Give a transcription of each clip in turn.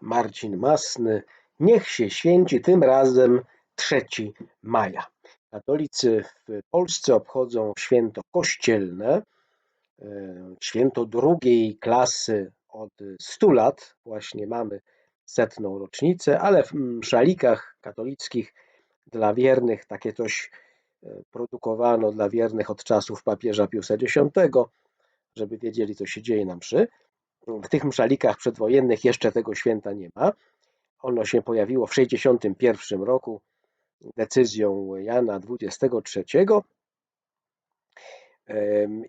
Marcin Masny. Niech się święci tym razem 3 maja. Katolicy w Polsce obchodzą święto kościelne, e, święto drugiej klasy od 100 lat. Właśnie mamy setną rocznicę, ale w szalikach katolickich dla wiernych takie coś e, produkowano dla wiernych od czasów papieża Piusa X, żeby wiedzieli, co się dzieje na mszy. W tych mszalikach przedwojennych jeszcze tego święta nie ma. Ono się pojawiło w 1961 roku decyzją Jana XXIII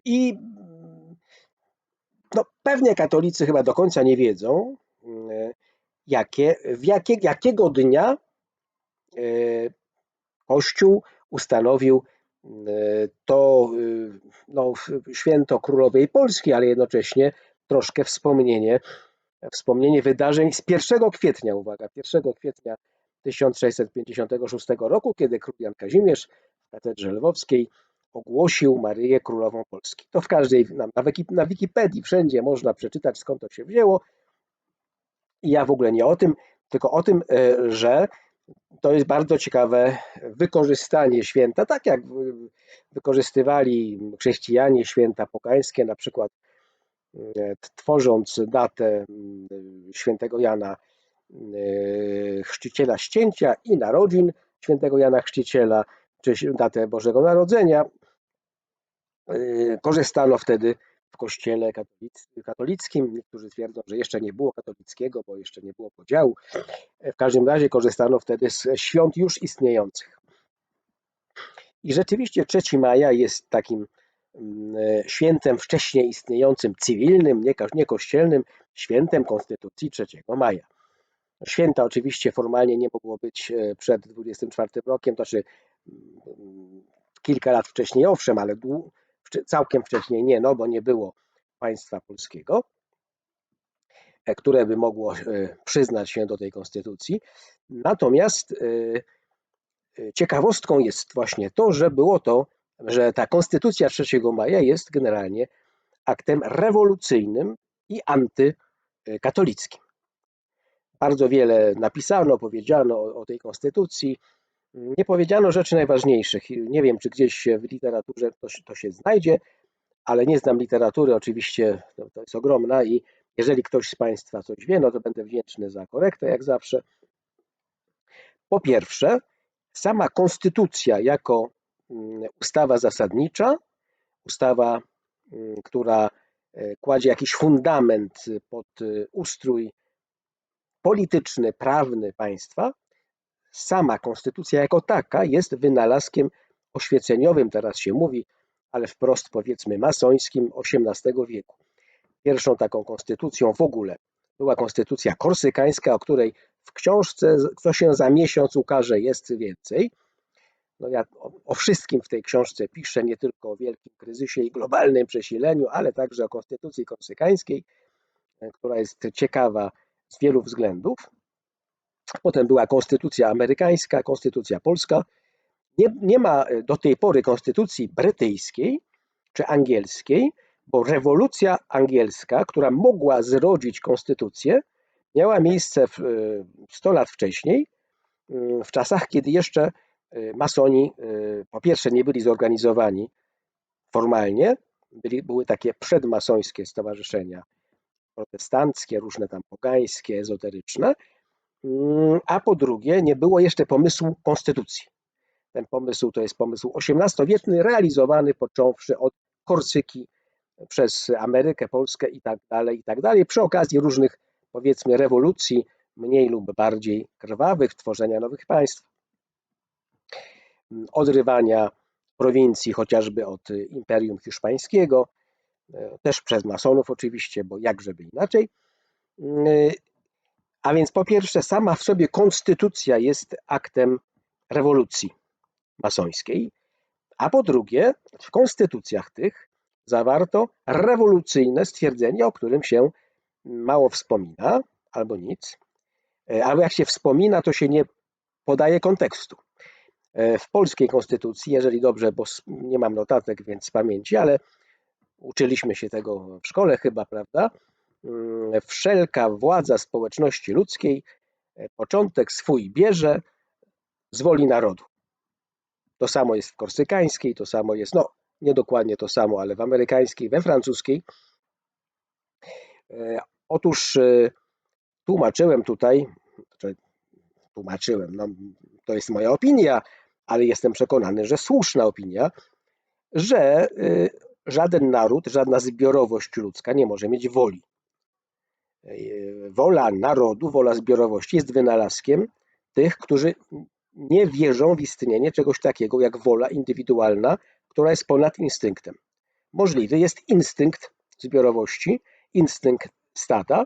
i no, pewnie katolicy chyba do końca nie wiedzą, jakie, w jakie, jakiego dnia e, Kościół ustanowił e, to e, no, święto Królowej Polski, ale jednocześnie troszkę wspomnienie, wspomnienie wydarzeń z 1 kwietnia, uwaga, 1 kwietnia 1656 roku, kiedy król Jan Kazimierz w katedrze lwowskiej ogłosił Maryję Królową Polski. To w każdej, na, Wikipedii, wszędzie można przeczytać skąd to się wzięło. I ja w ogóle nie o tym, tylko o tym, e, że to jest bardzo ciekawe wykorzystanie święta, tak jak wykorzystywali chrześcijanie święta pokańskie, na przykład tworząc datę mm, świętego Jana e, Chrzciciela Ścięcia i narodzin świętego Jana Chrzciciela, czy datę Bożego Narodzenia, e, korzystano wtedy w kościele katolickim. Niektórzy twierdzą, że jeszcze nie było katolickiego, bo jeszcze nie było podziału. W każdym razie korzystano wtedy z świąt już istniejących. I rzeczywiście 3 maja jest takim e, świętem wcześniej istniejącym cywilnym, nie kościelnym, świętem Konstytucji 3 maja. Święta oczywiście formalnie nie mogło być e, przed 24 rokiem, to znaczy kilka lat wcześniej owszem, ale całkiem wcześniej nie, no bo nie było państwa polskiego, e, które by mogło przyznać się do tej konstytucji. Natomiast ciekawostką jest właśnie to, że było to że ta konstytucja 3 maja jest generalnie aktem rewolucyjnym i antykatolickim. Bardzo wiele napisano, powiedziano o, o tej konstytucji. Nie powiedziano rzeczy najważniejszych. Nie wiem, czy gdzieś w literaturze to, to się znajdzie, ale nie znam literatury, oczywiście to, to jest ogromna i jeżeli ktoś z Państwa coś wie, no to będę wdzięczny za korektę, jak zawsze. Po pierwsze, sama konstytucja jako ustawa zasadnicza, ustawa, mm, która e, kładzie jakiś fundament pod e, ustrój polityczny, prawny państwa, sama konstytucja jako taka jest wynalazkiem oświeceniowym, teraz się mówi, ale wprost powiedzmy masońskim XVIII wieku. Pierwszą taką konstytucją w ogóle była konstytucja korsykańska, o której w książce, co się za miesiąc ukaże, jest więcej. No ja o, o wszystkim w tej książce piszę, nie tylko o wielkim kryzysie i globalnym przesileniu, ale także o konstytucji korsykańskiej, e, która jest ciekawa z wielu względów. Potem była konstytucja amerykańska, konstytucja polska. Nie, nie ma e, do tej pory konstytucji brytyjskiej czy angielskiej, bo rewolucja angielska, która mogła zrodzić konstytucję, miała miejsce w, 100 e, lat wcześniej, w czasach, kiedy jeszcze masoni y, po pierwsze nie byli zorganizowani formalnie, byli, były takie przedmasońskie stowarzyszenia protestanckie, różne tam pogańskie, ezoteryczne, mm, a po drugie nie było jeszcze pomysłu konstytucji. Ten pomysł to jest pomysł XVIII-wieczny, realizowany począwszy od Korsyki przez Amerykę, Polskę i tak dalej, i tak dalej, przy okazji różnych powiedzmy rewolucji, mniej lub bardziej krwawych, tworzenia nowych państw odrywania prowincji chociażby od Imperium Hiszpańskiego, e, też przez masonów oczywiście, bo jakżeby inaczej. E, a więc po pierwsze, sama w sobie konstytucja jest aktem rewolucji masońskiej, a po drugie, w konstytucjach tych zawarto rewolucyjne stwierdzenie, o którym się mało wspomina, albo nic, e, albo jak się wspomina, to się nie podaje kontekstu. E, w polskiej konstytucji, jeżeli dobrze, bo nie mam notatek, więc z pamięci, ale uczyliśmy się tego w szkole chyba, prawda? mm, wszelka władza społeczności ludzkiej e, początek swój bierze z woli narodu. To samo jest w korsykańskiej, to samo jest, no nie dokładnie to samo, ale w amerykańskiej, we francuskiej. E, otóż tłumaczyłem tutaj, tłumaczyłem, no, to jest moja opinia, ale jestem przekonany, że słuszna opinia, że y, żaden naród, żadna zbiorowość ludzka nie może mieć woli. Y, wola narodu, wola zbiorowości jest wynalazkiem tych, którzy nie wierzą w istnienie czegoś takiego jak wola indywidualna, która jest ponad instynktem. Możliwy jest instynkt zbiorowości, instynkt stada,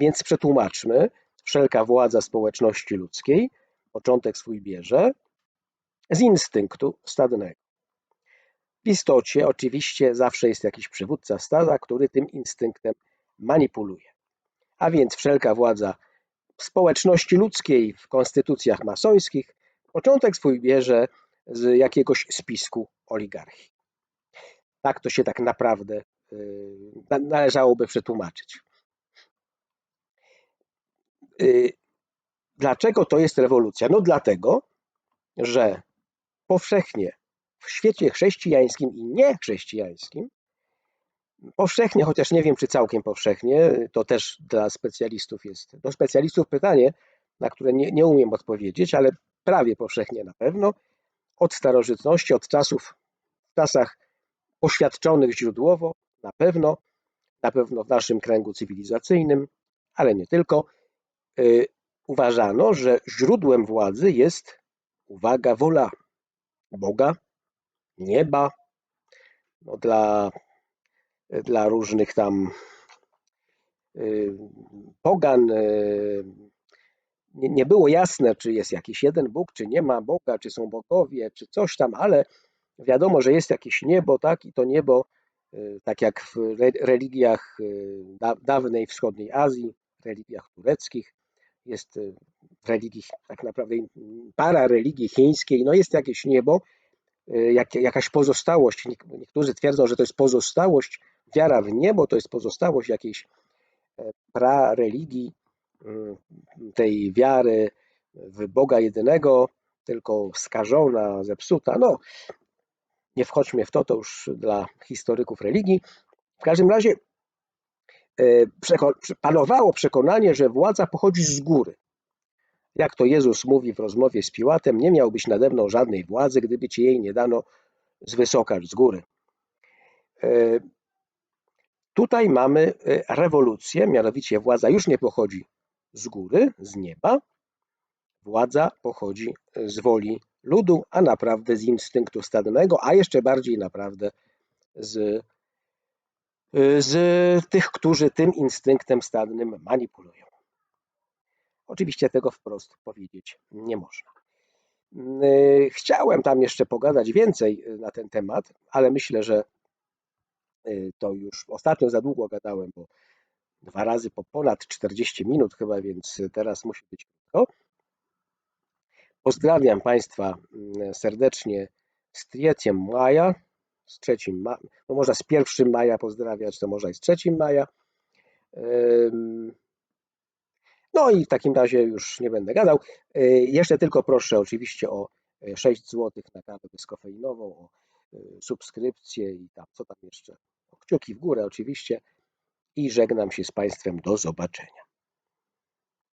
więc przetłumaczmy, wszelka władza społeczności ludzkiej początek swój bierze z instynktu stadnego. W istocie oczywiście zawsze jest jakiś przywódca stada, który tym instynktem manipuluje. A więc wszelka władza społeczności ludzkiej w konstytucjach masońskich początek swój bierze z jakiegoś spisku oligarchii. Tak to się tak naprawdę y, należałoby przetłumaczyć. Y, dlaczego to jest rewolucja? No dlatego, że powszechnie w świecie chrześcijańskim i niechrześcijańskim, powszechnie, chociaż nie wiem czy całkiem powszechnie, to też dla specjalistów jest, do specjalistów pytanie, na które nie, nie umiem odpowiedzieć, ale prawie powszechnie na pewno, od starożytności, od czasów, w czasach poświadczonych źródłowo, na pewno, na pewno w naszym kręgu cywilizacyjnym, ale nie tylko, yy, uważano, że źródłem władzy jest, uwaga, wola Boga, nieba, no dla, dla różnych tam yy, pogan yy, nie, było jasne, czy jest jakiś jeden Bóg, czy nie ma Boga, czy są bogowie, czy coś tam, ale wiadomo, że jest jakieś niebo, tak, i to niebo, yy, tak jak w religiach dawnej wschodniej Azji, religiach tureckich, jest w religii, tak naprawdę para religii chińskiej, no jest jakieś niebo, Y, jak, jakaś pozostałość. Niektórzy twierdzą, że to jest pozostałość, wiara w niebo to jest pozostałość jakiejś e, pra-religii, mm, tej wiary w Boga jedynego, tylko skażona, zepsuta. No, nie wchodźmy w to, to już dla historyków religii. W każdym razie e, panowało przekonanie, że władza pochodzi z góry. Jak to Jezus mówi w rozmowie z Piłatem, nie miałbyś nade mną żadnej władzy, gdyby ci jej nie dano z wysoka, z góry. E, tutaj mamy e, rewolucję, mianowicie władza już nie pochodzi z góry, z nieba. Władza pochodzi z woli ludu, a naprawdę z instynktu stadnego, a jeszcze bardziej naprawdę z, z tych, którzy tym instynktem stadnym manipulują. Oczywiście tego wprost powiedzieć nie można. Y, chciałem tam jeszcze pogadać więcej y, na ten temat, ale myślę, że y, to już ostatnio za długo gadałem, bo dwa razy po ponad 40 minut chyba, więc teraz musi być krótko. Pozdrawiam Państwa serdecznie z 3 maja, z 3 maja, no można z 1 maja pozdrawiać, to można i z 3 maja. No i w takim razie już nie będę gadał. E, jeszcze tylko proszę oczywiście o 6 e, zł na kawę bezkofeinową, o e, subskrypcję i tam, co tam jeszcze, kciuki w górę oczywiście i żegnam się z Państwem do zobaczenia.